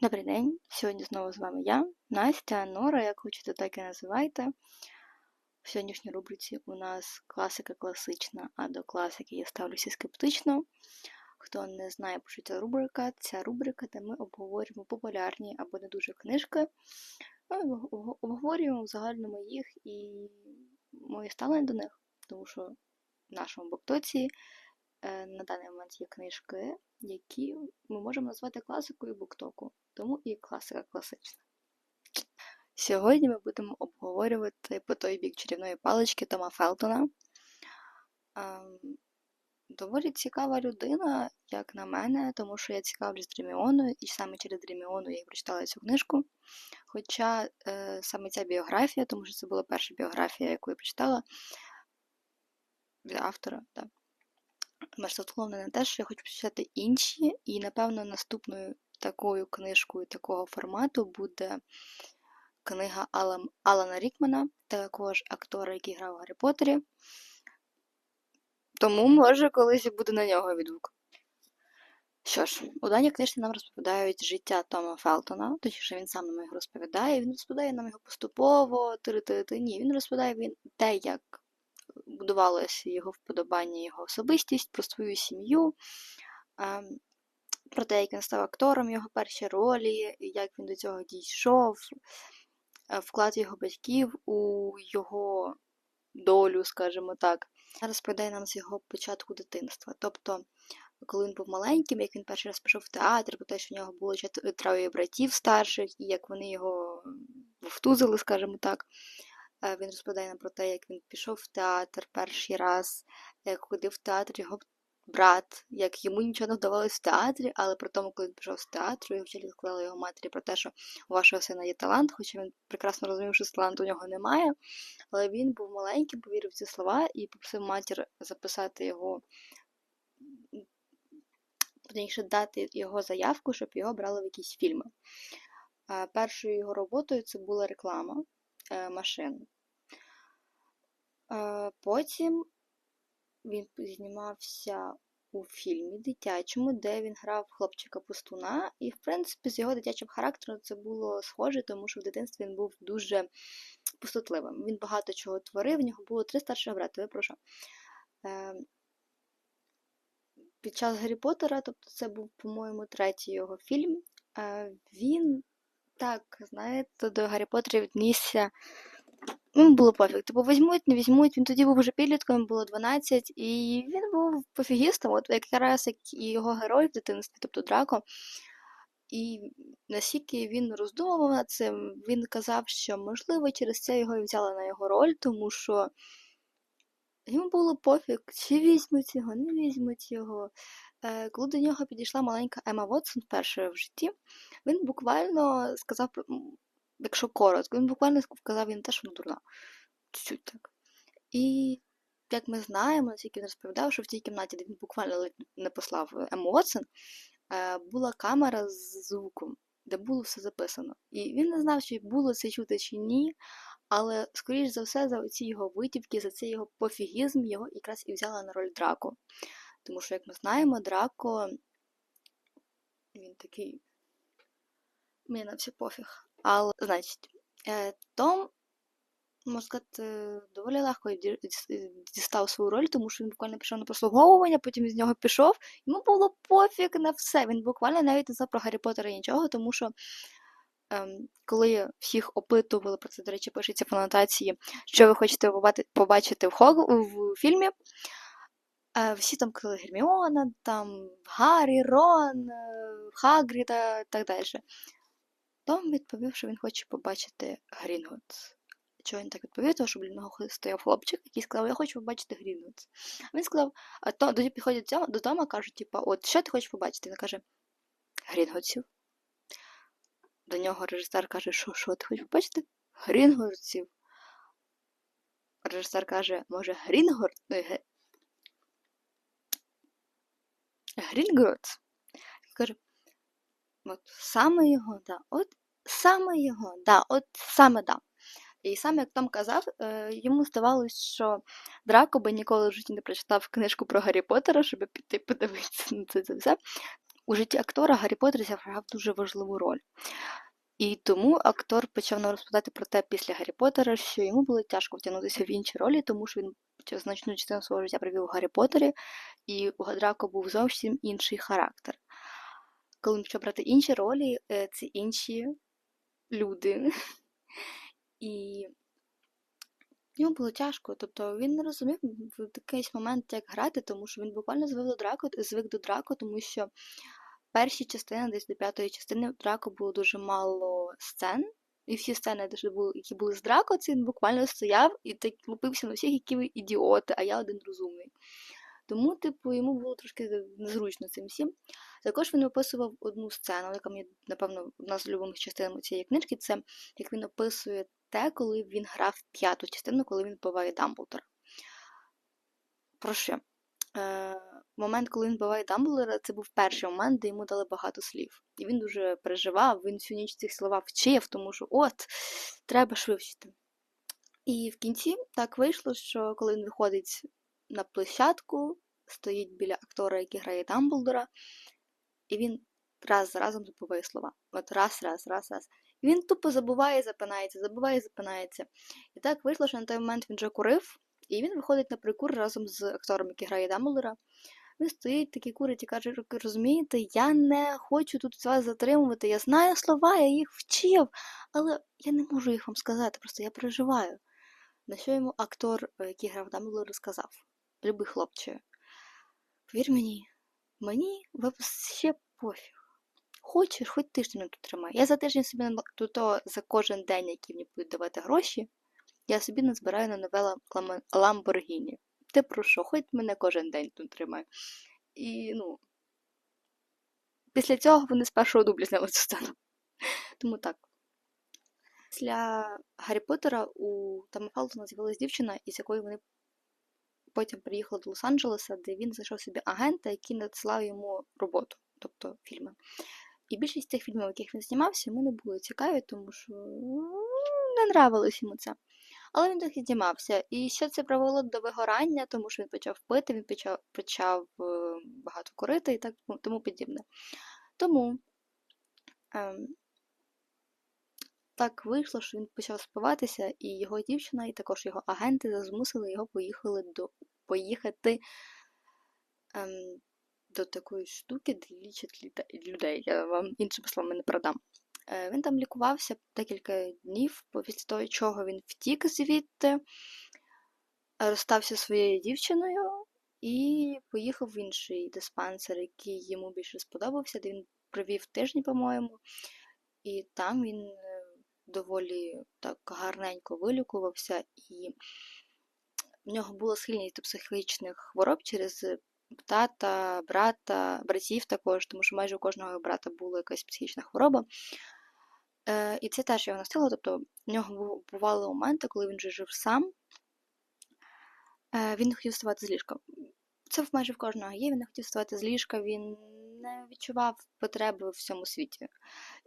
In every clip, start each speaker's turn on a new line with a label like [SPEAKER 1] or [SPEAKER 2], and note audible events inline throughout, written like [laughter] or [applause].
[SPEAKER 1] Добрий день! Сьогодні знову з вами я, Настя, Нора, як хочете, так і називайте. В сьогоднішній рубриці у нас класика класична, а до класики я ставлюся скептично. Хто не знає, про що ця рубрика, ця рубрика, де ми обговорюємо популярні або не дуже книжки. Обговорюємо в загальному їх і моє ставлення до них, тому що в нашому буктоці е, на даний момент є книжки, які ми можемо назвати класикою буктоку, тому і класика класична. Сьогодні ми будемо обговорювати по той бік чарівної палички Тома Фелтона. Ем, доволі цікава людина, як на мене, тому що я цікавлюсь Дріміоною, і саме через Дріміону я прочитала цю книжку. Хоча е, саме ця біографія, тому що це була перша біографія, яку я прочитала від автора. Да наштовхнула на те, що я хочу почитати інші, і, напевно, наступною такою книжкою такого формату буде книга Алан, Алана Рікмана, також актора, який грав у Гаррі Поттері. Тому, може, колись буде на нього відгук. Що ж, у даній книжці нам розповідають життя Тома Фелтона, точніше він сам нам його розповідає. Він розповідає нам його поступово, ти ні, він розповідає він те, як будувалося його вподобання, його особистість, про свою сім'ю, ем, про те, як він став актором, його перші ролі, як він до цього дійшов, е, вклад його батьків у його долю, скажімо так. Розповідає нам з його початку дитинства. Тобто, коли він був маленьким, як він перший раз пішов в театр, про те, що в нього було троє братів старших, і як вони його втузили, скажімо так. Е, він розповідає нам про те, як він пішов в театр перший раз, як ходив в театр його брат, як йому нічого не вдавалося в театрі, але при тому, коли він пішов з театру, його вчитель сказала його матері про те, що у вашого сина є талант, хоча він прекрасно розумів, що таланту у нього немає. Але він був маленьким, повірив в ці слова і попросив матір записати його, точніше дати його заявку, щоб його брали в якісь фільми. Е, першою його роботою це була реклама. Е, машин. Е, потім він знімався у фільмі дитячому, де він грав хлопчика-пустуна, і, в принципі, з його дитячим характером це було схоже, тому що в дитинстві він був дуже пустотливим. Він багато чого творив, в нього було три старших брати, прошу. Е, під час Гаррі Поттера, тобто це був, по-моєму, третій його фільм, він так, знаєте, до Гаррі Поттера віднісся. Йому було пофіг. Типу, візьмуть, не візьмуть. Він тоді був вже підлітком, йому було 12, і він був пофігістом, от якраз як і його герой в дитинстві, тобто Драко. І наскільки він роздумував над цим, він казав, що, можливо, через це його і взяли на його роль, тому що йому було пофіг, чи візьмуть його, не візьмуть його. Е, коли до нього підійшла маленька Ема Вотсон вперше в житті, він буквально сказав, якщо коротко, він буквально сказав їм те, що вона дурна. Так. І як ми знаємо, наскільки він розповідав, що в тій кімнаті, де він буквально не послав Ему Вотсон, е, була камера з звуком, де було все записано. І він не знав, чи було це чути чи ні. Але, скоріш за все, за ці його витівки, за цей його пофігізм, його якраз і взяла на роль Драко. Тому що, як ми знаємо, Драко він такий. Мені на все пофіг. Але, значить, е, Том, можна сказати, доволі легко дістав свою роль, тому що він буквально пішов на прослуговування, потім з нього пішов. Йому було пофіг на все. Він буквально навіть не знав про Гаррі Поттера нічого, тому що. Ем, коли всіх опитували про це, до речі, пишеться в анотації, що ви хочете побачити в Хог... в фільмі, всі там казали Герміона, там Гаррі, Рон, е, Хагрі та так далі. Том відповів, що він хоче побачити Грінготс. Чого він так відповів? Тому що біля нього стояв хлопчик, який сказав, я хочу побачити Грінготс. Він сказав, а то тоді підходять до Тома, кажуть, типу, от що ти хочеш побачити? Він каже, Грінготсів. До нього режисер каже, що що ти хочеш побачити? Грінготсів. Режисер каже, може, Грінгорд, е, Грінгротс. От саме його, да, от саме його, да, от саме да. І саме як Том казав, е, йому здавалось, що Драко би ніколи в житті не прочитав книжку про Гаррі Поттера, щоб піти подивитися на це, це все. у житті актора Гаррі Поттер зіграв дуже важливу роль. І тому актор почав нам розповідати про те після Гаррі Поттера, що йому було тяжко втягнутися в інші ролі, тому що він значну частину свого життя провів у Гаррі Поттері, і у Драко був зовсім інший характер. Коли він почав брати інші ролі, е, це інші люди. [laughs] І йому було тяжко. Тобто він не розумів в якийсь момент, як грати, тому що він буквально звик до Драко, звик до Драко, тому що перші частини, десь до п'ятої частини, у Драко було дуже мало сцен. І всі сцени, які були з Драко, це він буквально стояв і так лупився на всіх, які ви ідіоти, а я один розумний. Тому, типу, йому було трошки незручно цим всім. Також він описував одну сцену, яка мені, напевно, одна з улюблених частин цієї книжки, це як він описує те, коли він грав п'яту частину, коли він вбиває Дамблдора. Про що? Е, момент, коли він вбиває Дамблдора, це був перший момент, де йому дали багато слів. І він дуже переживав, він всю ніч цих слова вчив, тому що от, треба ж. І в кінці так вийшло, що коли він виходить на площадку, стоїть біля актора, який грає Дамблдора, і він раз за разом забуває слова. От раз, раз, раз, раз. І він тупо забуває, запинається, забуває, запинається. І так вийшло, що на той момент він вже курив, і він виходить на прикур разом з актором, який грає Дамблдора. Він стоїть, такий курить і каже, розумієте, я не хочу тут вас затримувати. Я знаю слова, я їх вчив, але я не можу їх вам сказати, просто я переживаю. На що йому актор, е, який грав Дамблдора, сказав: Любий хлопче, повір мені, мені ще пофіг. Хочеш, хоч тиждень тут тримай. Я за тиждень собі то за кожен день, який мені будуть давати гроші, я собі назбираю на нове лам- Ламборгіні. Ти про що? Хоч мене кожен день тут тримай. І ну. Після цього вони з першого дубля зняли цю сцену. Тому так. Після Гаррі Поттера у Тома з'явилась дівчина, із якою вони потім приїхали до Лос-Анджелеса, де він знайшов собі агента, який надсилав йому роботу, тобто фільми. І більшість тих фільмів, в яких він знімався, йому не були цікаві, тому що ну, не нравилось йому це. Але він так і знімався. І ще це привело до вигорання, тому що він почав пити, він почав, почав е, багато курити і так тому подібне. Тому ем, так вийшло, що він почав спиватися, і його дівчина, і також його агенти змусили його поїхали до, поїхати ем, до такої штуки, де лічать людей. Я вам іншими словами не продам. Е, Він там лікувався декілька днів, після того, чого він втік звідти, розстався своєю дівчиною і поїхав в інший диспансер, який йому більше сподобався, де він провів тиждень, по-моєму, і там він е, доволі так гарненько вилікувався, і в нього була схильність до психічних хвороб через тата, брата, братів також, тому що майже у кожного брата була якась психічна хвороба. Е, і це теж його настило, тобто в нього бували моменти, коли він вже жив сам. Е, він не хотів вставати з ліжка. Це майже в кожного є, він не хотів вставати з ліжка, він не відчував потреби в всьому світі.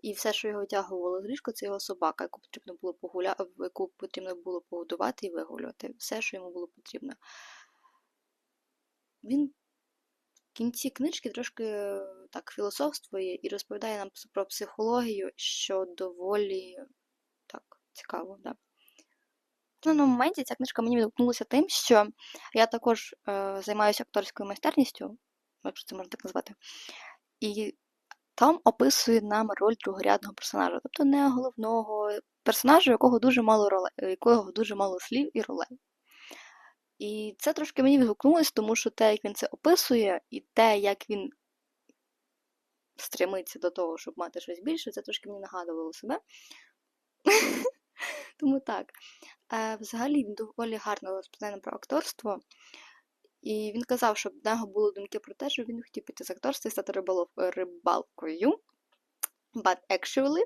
[SPEAKER 1] І все, що його витягувало з ліжка, це його собака, яку потрібно було погуляти, яку потрібно було погодувати і вигулювати. Все, що йому було потрібно. Він в кінці книжки трошки так філософствує і розповідає нам про психологію, що доволі так цікаво, да. В даному моменті ця книжка мені відгукнулася тим, що я також е, займаюся акторською майстерністю, якщо це можна так назвати, і там описує нам роль другорядного персонажа, тобто не головного персонажа, якого дуже мало ролей, у якого дуже мало слів і ролей. І це трошки мені відгукнулося, тому що те, як він це описує, і те, як він стремиться до того, щоб мати щось більше, це трошки мені нагадувало себе. [laughs] Тому так. Взагалі він доволі гарно розповідає про акторство. І він казав, що в нього були думки про те, що він хотів піти з акторства і стати рибалов... рибалкою. But actually,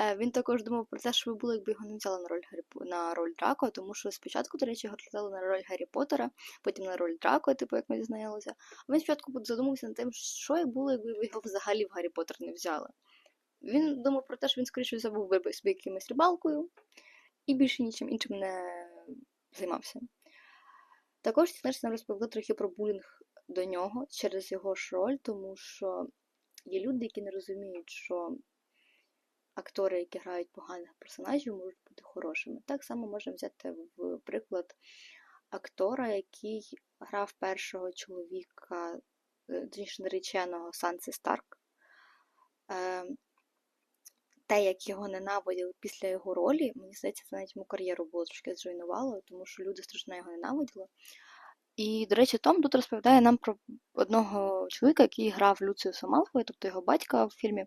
[SPEAKER 1] е, він також думав про те, що було, якби його не взяли на роль Гаррі на роль Драко, тому що спочатку, до речі, його взяли на роль Гаррі Поттера, потім на роль Драко, типу, як ми дізналися. А він спочатку задумався над тим, що було, якби його взагалі в Гаррі Поттер не взяли. Він думав про те, що він, скоріше всього, був би собі якимось рибалкою і більше нічим іншим не займався. Також ці книжці нам розповіли трохи про булінг до нього через його ж роль, тому що є люди, які не розуміють, що актори, які грають поганих персонажів, можуть бути хорошими. Так само можна взяти в приклад актора, який грав першого чоловіка, е, точніше нареченого Санси Старк. Е, те, як його ненавиділи після його ролі, мені здається, це навіть йому кар'єру було трошки зруйнувало, тому що люди страшно його ненавиділи. І, до речі, Том тут розповідає нам про одного чоловіка, який грав Люціуса Малфоя, тобто його батька в фільмі.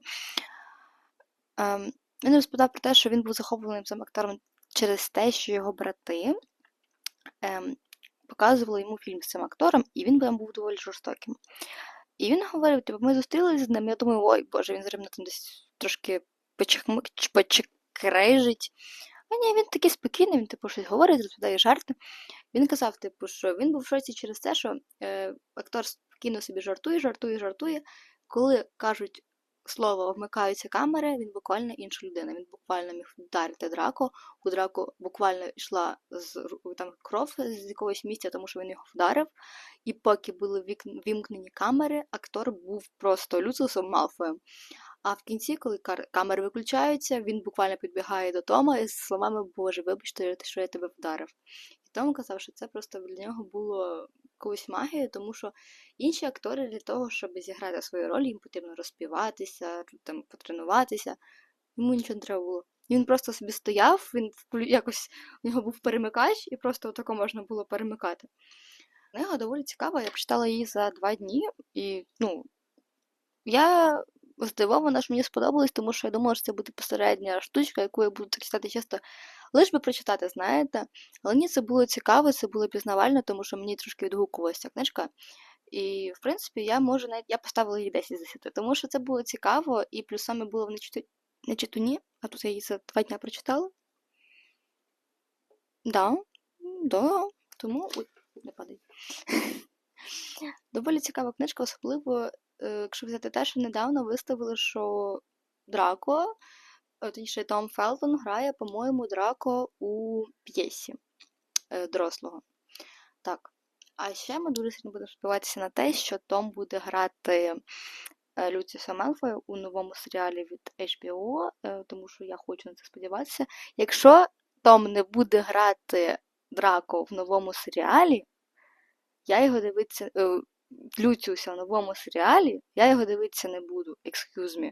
[SPEAKER 1] Ем, він розповідав про те, що він був захопленим цим актором через те, що його брати ем, показували йому фільм з цим актором, і він там був доволі жорстоким. І він говорив, типу, ми зустрілися з ним, я думаю, ой, Боже, він мене там десь трошки почекрежить. А ні, він такий спокійний, він типу щось говорить, розповідає жарти. Він казав, типу, що він був в шоці через те, що е, актор спокійно собі жартує, жартує, жартує. Коли кажуть слово, вмикаються камери, він буквально інша людина. Він буквально міг вдарити драко. У драко буквально йшла з там кров з якогось місця, тому що він його вдарив. І поки були вік- вімкнені камери, актор був просто Люциусом Малфоєм. А в кінці, коли камери виключаються, він буквально підбігає до Тома із словами Боже, вибачте, що я тебе вдарив. І Том казав, що це просто для нього було якоюсь магією, тому що інші актори для того, щоб зіграти свою роль, їм потрібно розпіватися, там, потренуватися. Йому нічого не треба було. Він просто собі стояв, він якось у нього був перемикач, і просто отако можна було перемикати. Книга доволі цікава, я прочитала її за два дні, і ну, я здивована, що мені сподобалось, тому що я думала, що це буде посередня штучка, яку я буду читати чисто лиш би прочитати, знаєте. Але ні, це було цікаво, це було пізнавально, тому що мені трошки відгукувалася книжка. І, в принципі, я можу навіть я поставила їй 10 з 10, тому що це було цікаво, і плюс саме було в нечиту... нечитуні, а тут я її за два дня прочитала. Да, да, тому. Ой, не падай. [laughs] Доволі цікава книжка, особливо, е, якщо взяти те, що недавно виставили, що Драко, точніше Том Фелтон грає, по-моєму, Драко у п'єсі е, дорослого. Так. А ще ми дуже сильно будемо сподіватися на те, що Том буде грати е, Люціуса Мелфоя у новому серіалі від HBO, е, тому що я хочу на це сподіватися. Якщо Том не буде грати Драко в новому серіалі, я його дивитися. Люціуса в новому серіалі, я його дивитися не буду. Excuse me.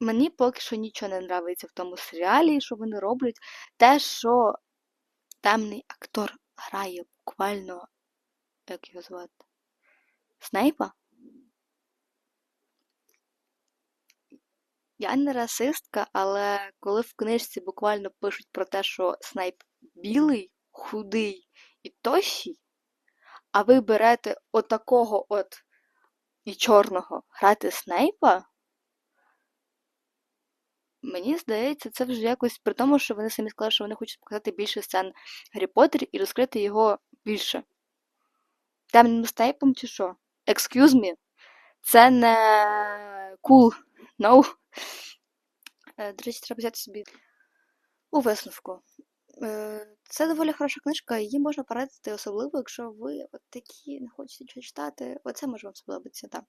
[SPEAKER 1] Мені поки що нічого не нравиться в тому серіалі, що вони роблять. Те, що темний актор грає буквально, як його звати? Снейпа? Я не расистка, але коли в книжці буквально пишуть про те, що Снейп білий, худий і тощий, а ви берете отакого от і чорного грати Снейпа, мені здається, це вже якось при тому, що вони самі сказали, що вони хочуть показати більше сцен Гаррі Поттері і розкрити його більше. Темним Снейпом чи що? Excuse me? Це не cool. No. Е, До речі, треба взяти собі у висновку. Е, Це доволі хороша книжка, її можна порадити, особливо, якщо ви от такі не хочете нічого читати. Оце може вам сподобатися, так.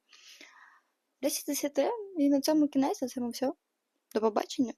[SPEAKER 1] 10 10, і на цьому кінець, на цьому все. До побачення.